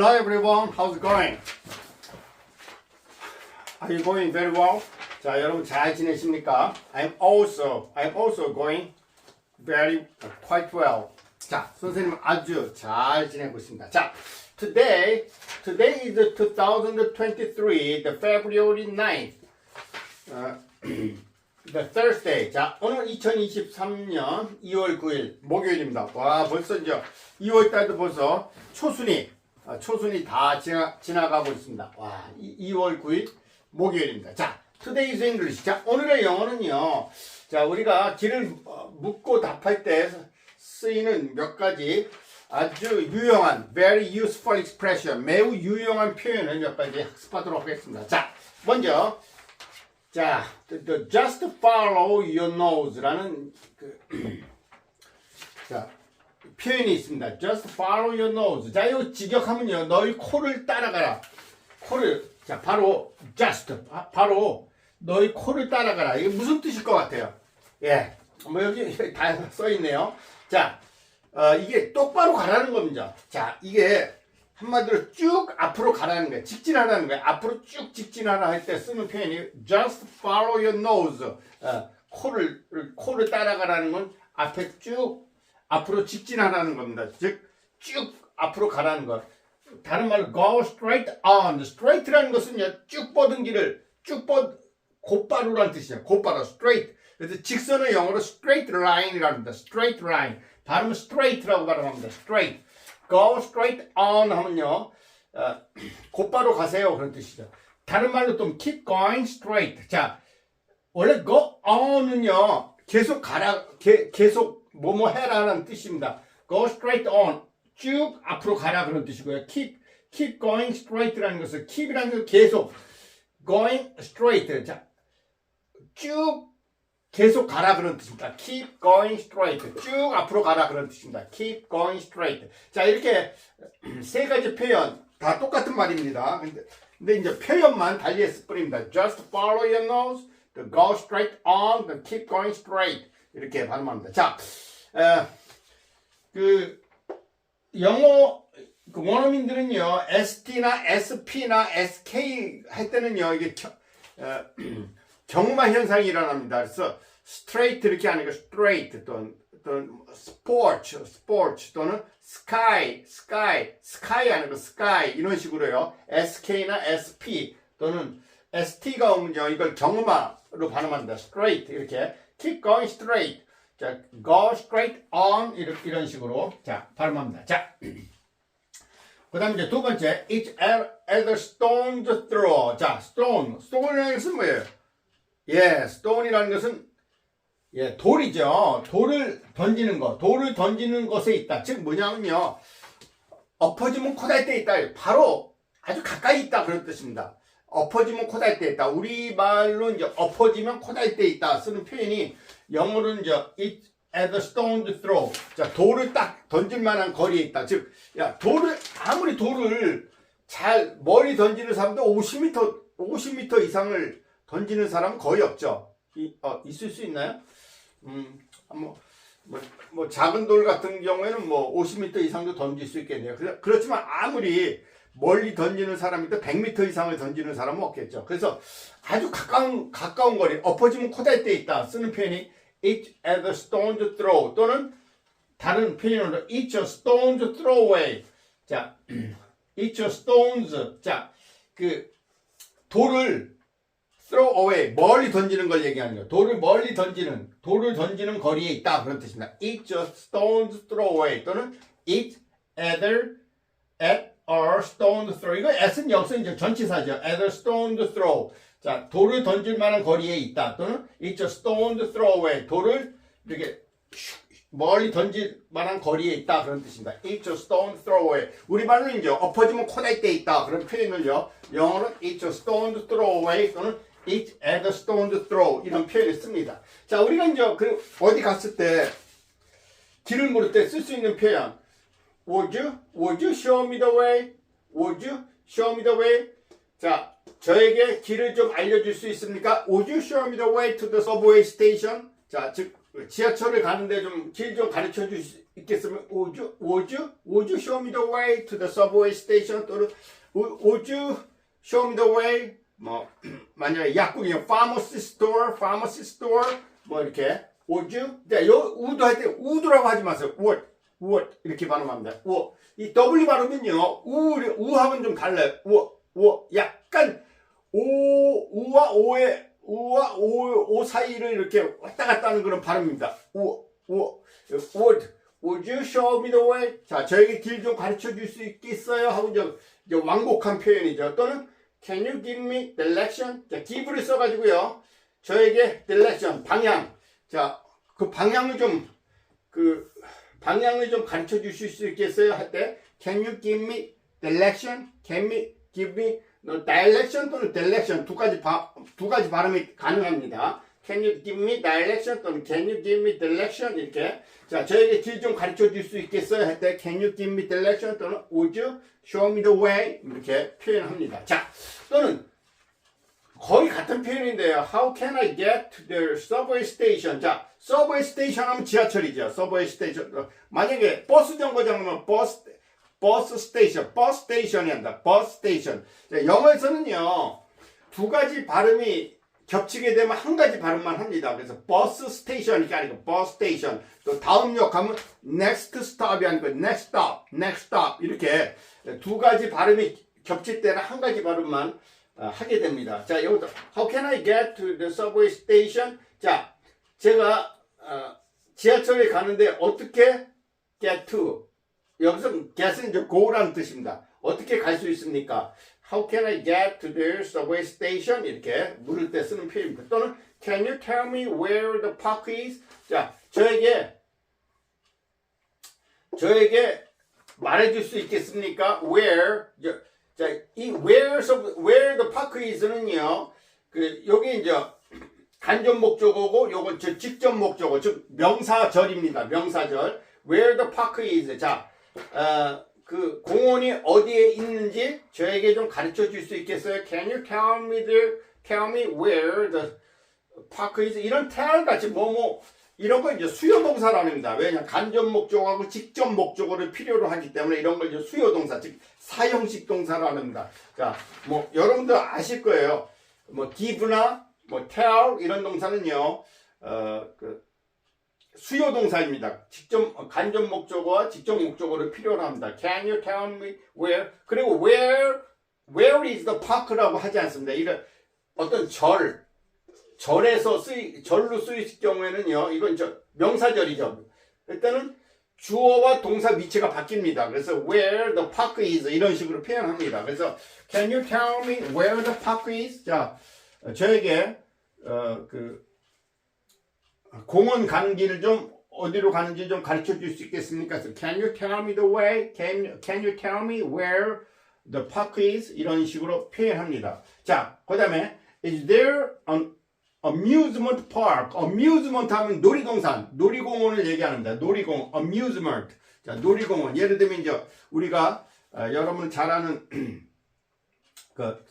Hello everyone, how's it going? Are you going very well? 자, 여러분 잘 지내십니까? I'm also, I'm also going very uh, quite well. 자, 선생님 아주 잘 지내고 있습니다. 자, today, today is the 2023, the February 9th. 어, the Thursday. 자, 오늘 2023년 2월 9일 목요일입니다. 와, 벌써 이제 2월 달도 벌써 초순이 아, 초순이 다 지나, 지나가고 있습니다. 와, 2, 월 9일 목요일입니다. 자, today's English. 자, 오늘의 영어는요. 자, 우리가 길을 어, 묻고 답할 때 쓰이는 몇 가지 아주 유용한 very useful expression 매우 유용한 표현을 몇 가지 학습하도록 하겠습니다. 자, 먼저 자, the, the just follow your nose라는 그, 자, 표현이 있습니다. Just follow your nose. 자, 이 직역하면요. 너희 코를 따라가라. 코를, 자, 바로 just. 바, 바로 너희 코를 따라가라. 이게 무슨 뜻일 것 같아요? 예. 뭐 여기 다 써있네요. 자, 어, 이게 똑바로 가라는 겁니다. 자, 이게 한마디로 쭉 앞으로 가라는 거예요. 직진하라는 거예요. 앞으로 쭉 직진하라 할 때 쓰는 표현이 just follow your nose. 어, 코를 코를 따라가라는 건 앞에 쭉 앞으로 직진하라는 겁니다. 즉 쭉 앞으로 가라는 것. 다른 말로 go straight on. straight라는 것은요 쭉 뻗은 길을 쭉 뻗 곧바로라는 뜻이에요. 곧바로 straight. 그래서 직선을 영어로 straight line이라고 합니다. straight line. 발음은 straight라고 발음합니다. straight. go straight on 하면요 어, 곧바로 가세요 그런 뜻이죠. 다른 말로 또 keep going straight. 자 원래 go on은요 계속 가라 게, 계속 뭐뭐 해라라는 뜻입니다. go straight on 쭉 앞으로 가라 그런 뜻이고요. keep keep going straight라는 것은 keep이라는 것은 계속 going straight 자 쭉 계속 가라 그런 뜻입니다. keep going straight. 쭉 앞으로 가라 그런 뜻입니다. keep going straight. 자, 이렇게 세 가지 표현 다 똑같은 말입니다. 근데, 근데 이제 표현만 달리 했을 뿐입니다. just follow your nose, the go straight on, the keep going straight. 이렇게 발음합니다. 자, 에, 그 영어 그 원어민들은요, ST나 SP나 SK 할 때는요, 이게 겨, 어, 경마 현상이 일어납니다. 그래서 straight 이렇게 하는 거 straight 또는 또는 sports, sports 또는 sky, sky, sky 하는 거 sky 이런 식으로요. SK나 SP 또는 ST가 오면요, 이걸 경마로 발음합니다. straight 이렇게 keep going straight. 자, go straight on 이런, 이런 식으로 자 발음합니다. 자. 그 다음에 이제 두 번째, each other stone's throw. 자, stone. stone이라는 것은 뭐예요? 예, stone이라는 것은 예, 돌이죠. 돌을 던지는 것. 돌을 던지는 것에 있다. 즉 뭐냐면요. 엎어지면 때 있다. 바로 아주 가까이 있다. 그런 뜻입니다. 엎어지면 코달 때 있다. 우리말로 이제 엎어지면 코달 때 있다. 쓰는 표현이 영어로는 이제 it at the stone's throw. 자, 돌을 딱 던질 만한 거리에 있다. 즉, 야, 돌을, 아무리 돌을 잘 멀리 던지는 사람도 50m, 50m 이상을 던지는 사람은 거의 없죠. 이, 어, 있을 수 있나요? 음, 뭐, 뭐, 뭐, 작은 돌 같은 경우에는 뭐 50m 이상도 던질 수 있겠네요. 그렇, 그렇지만 아무리 멀리 던지는 사람이도 100m 이상을 던지는 사람은 없겠죠. 그래서 아주 가까운, 가까운 거리, 엎어지면 때 있다. 쓰는 표현이 each at the stone's throw 또는 다른 표현으로 each a stone's throw away. 자, each a stone's. 자, 그 돌을 throw away 멀리 던지는 걸 얘기하는 거예요. 돌을 멀리 던지는 돌을 던지는 거리에 있다 그런 뜻입니다. each a stone's throw away 또는 each other at a stone's throw 이거 s는 이제 전치사죠. at a stone's throw 자 돌을 던질 만한 거리에 있다 또는 each a stone's throw away 돌을 이렇게 멀리 던질 만한 거리에 있다 그런 뜻입니다. each a stone throw away 우리말로 이제 엎어지면 코날 때 있다 그런 표현을요. 영어는 each a stone throw away 또는 each at a stone throw 이런 표현을 씁니다. 자 우리가 이제 그 어디 갔을 때 길을 물을 때 쓸 수 있는 표현 Would you? Would you show me the way? Would you show me the way? 자, 저에게 길을 좀 알려줄 수 있습니까? Would you show me the way to the subway station? 자, 즉 지하철을 가는데 좀 길 좀 가르쳐 줄 수 있겠으면 would you, would you, would you show me the way to the subway station 또는 would you show me the way 뭐 만약에 약국이면 pharmacy store, pharmacy store 뭐 이렇게 would you 네, 요 우도 할때 우드라고 하지 마세요. would, would 이렇게 발음합니다. would 이 W 발음은요 우 우하고는 좀 달라요. 우, 우 약간 오 우와 오의 우와 오, 오 사이를 이렇게 왔다 갔다 하는 그런 발음입니다. 우, 우, would, would you show me the way? 자, 저에게 길 좀 가르쳐 줄 수 있겠어요? 하고 이제, 이제 완곡한 표현이죠. 또는 can you give me direction? 자, give를 써가지고요. 저에게 direction, 방향. 자, 그 방향을 좀, 그, 방향을 좀 가르쳐 주실 수 있겠어요? 할 때, can you give me direction? Can you give me no, direction 또는 direction 두 가지 바, 두 가지 발음이 가능합니다. Can you give me direction 또는 Can you give me direction 이렇게 자 저에게 길 좀 가르쳐 줄 수 있겠어요? 할 때 Can you give me direction 또는 Would you show me the way 이렇게 표현합니다. 자 또는 거의 같은 표현인데요. How can I get to the subway station? 자, subway station 하면 지하철이죠. subway station. 어, 만약에 버스 정거장이면 버스 버스 스테이션, 버스 스테이션이 한다. 버스 스테이션. 자, 영어에서는요 두 가지 발음이 겹치게 되면 한 가지 발음만 합니다. 그래서 버스 스테이션이 아니고 버스 스테이션. 또 다음 역 하면 next stop이 아니고 next stop, next stop 이렇게 두 가지 발음이 겹칠 때는 한 가지 발음만 어, 하게 됩니다. 자, 여기서 How can I get to the subway station? 자, 제가 어, 지하철에 가는데 어떻게 get to? 여기서 get은 이제 go라는 뜻입니다. 어떻게 갈 수 있습니까? How can I get to the subway station? 이렇게 물을 때 쓰는 표현입니다. 또는 Can you tell me where the park is? 자, 저에게 저에게 말해줄 수 있겠습니까? Where 저, 자, 이 where서 where the park is는요. 그 여기 이제 간접 목적어고 요건 저 직접 목적어 즉 명사절입니다. 명사절. Where the park is. 자, 어, 그 공원이 어디에 있는지 저에게 좀 가르쳐 줄 수 있겠어요? Can you tell me the tell me where the park is? 이런 tell 같이 뭐뭐 이런 거 이제 수요 동사랍니다. 왜냐 간접 목적하고 직접 목적어를 필요로 하기 때문에 이런 걸 이제 수요 동사 즉 사형식 동사로 합니다. 자, 뭐 여러분들 아실 거예요. 뭐 give나 뭐 tell 이런 동사는요. 어 그 수요 동사입니다. 직접 간접 목적어와 직접 목적어를 필요로 합니다. Can you tell me where? 그리고 where where is the park라고 하지 않습니다. 이런 어떤 절 절에서 쓰이 절로 쓰일 경우에는요. 이건 저 명사절이죠. 일단은 주어와 동사 위치가 바뀝니다. 그래서 where the park is 이런 식으로 표현합니다. 그래서 can you tell me where the park is? 자, 저에게 어, 그 공원 가는 길을 좀 어디로 가는지 좀 가르쳐 줄 수 있겠습니까? 그래서 Can you tell me the way? Can, can you tell me where the park is? 이런 식으로 표현합니다. 자, 그 다음에 Is there an amusement park? amusement 하면 놀이동산, 놀이공원을 얘기합니다. 놀이공원, amusement. 자, 놀이공원. 예를 들면 이제 우리가 어, 여러분 잘 아는 그,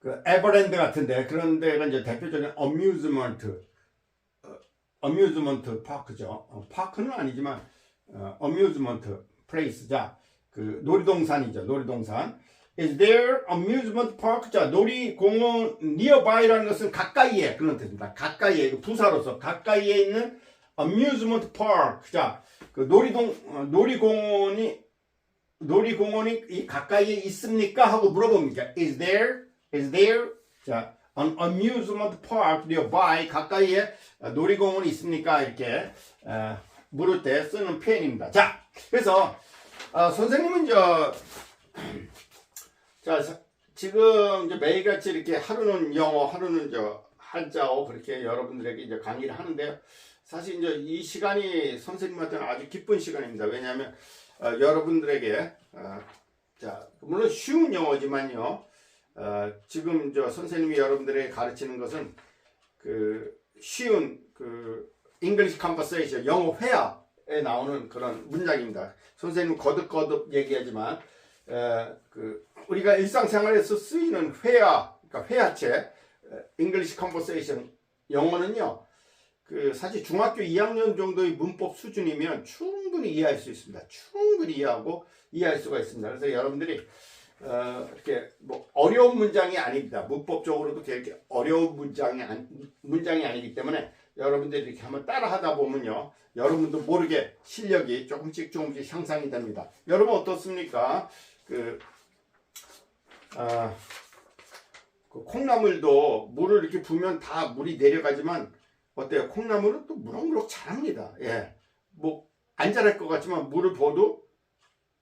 그 에버랜드 같은데 그런 데가 이제 대표적인 amusement 어뮤즈먼트 파크죠. 어, 파크는 아니지만 어, 어뮤즈먼트 플레이스 자, 그 놀이동산이죠. 놀이동산. Is there amusement park? 자, 놀이공원 nearby라는 것은 가까이에 그런 뜻입니다. 가까이에 부사로서 가까이에 있는 amusement park. 자, 그 놀이동 어, 놀이공원이 놀이공원이 이 가까이에 있습니까? 하고 물어봅니다. Is there? Is there? 자, an amusement park nearby 가까이에 놀이공원이 있습니까? 이렇게 어, 물을 때 쓰는 표현입니다. 자, 그래서 어, 선생님은 저, 자 지금 이제 매일같이 이렇게 하루는 영어, 하루는 저 한자어 그렇게 여러분들에게 이제 강의를 하는데요. 사실 이제 이 시간이 선생님한테는 아주 기쁜 시간입니다. 왜냐하면 어, 여러분들에게 어, 자 물론 쉬운 영어지만요. 어, 지금 저 선생님이 여러분들에게 가르치는 것은 그 쉬운 그 English conversation 영어 회화에 나오는 그런 문장입니다. 선생님 거듭거듭 얘기하지만 에, 그 우리가 일상생활에서 쓰이는 회화, 그러니까 회화체 English conversation 영어는요 그 사실 중학교 2학년 정도의 문법 수준이면 충분히 이해할 수 있습니다. 충분히 이해하고 이해할 수가 있습니다. 그래서 여러분들이 어, 이렇게 뭐 어려운 문장이 아닙니다. 문법적으로도 그렇게 어려운 문장이 아니, 문장이 아니기 때문에 여러분들이 이렇게 한번 따라하다 보면요, 여러분도 모르게 실력이 조금씩 조금씩 향상이 됩니다. 여러분 어떻습니까? 그, 아, 그 콩나물도 물을 이렇게 부으면 다 물이 내려가지만 어때요? 콩나물은 또 무럭무럭 자랍니다. 예, 뭐 안 자랄 것 같지만 물을 부어도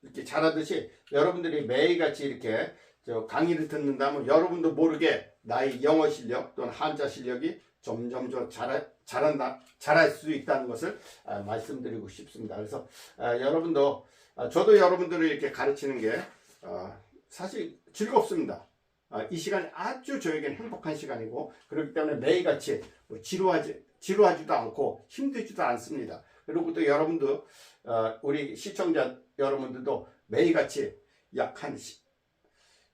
이렇게 자라듯이 여러분들이 매일같이 이렇게 저 강의를 듣는다면 여러분도 모르게 나의 영어 실력 또는 한자 실력이 점점 더 자라, 자란다, 자랄 수 있다는 것을 아, 말씀드리고 싶습니다. 그래서 아, 여러분도 아, 저도 여러분들을 이렇게 가르치는 게 아, 사실 즐겁습니다. 아, 이 시간이 아주 저에게는 행복한 시간이고 그렇기 때문에 매일같이 뭐 지루하지 지루하지도 않고 힘들지도 않습니다. 그리고 또 여러분도 어, 우리 시청자 여러분들도 매일같이 약한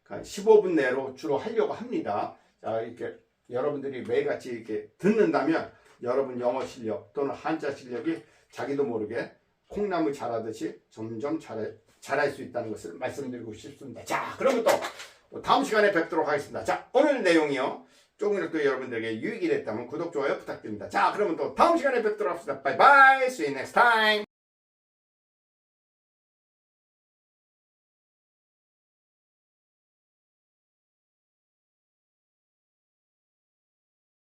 15분 내로 주로 하려고 합니다. 자, 이렇게 여러분들이 매일같이 이렇게 듣는다면 여러분 영어 실력 또는 한자 실력이 자기도 모르게 콩나물 자라듯이 점점 자라, 자랄 수 있다는 것을 말씀드리고 싶습니다. 자, 그러면 또, 또 다음 시간에 뵙도록 하겠습니다. 자, 오늘 내용이요. 조금이라도 여러분들에게 유익이 됐다면 구독, 좋아요 부탁드립니다. 자, 그러면 또 다음 시간에 뵙도록 합시다. 바이바이. See you next time.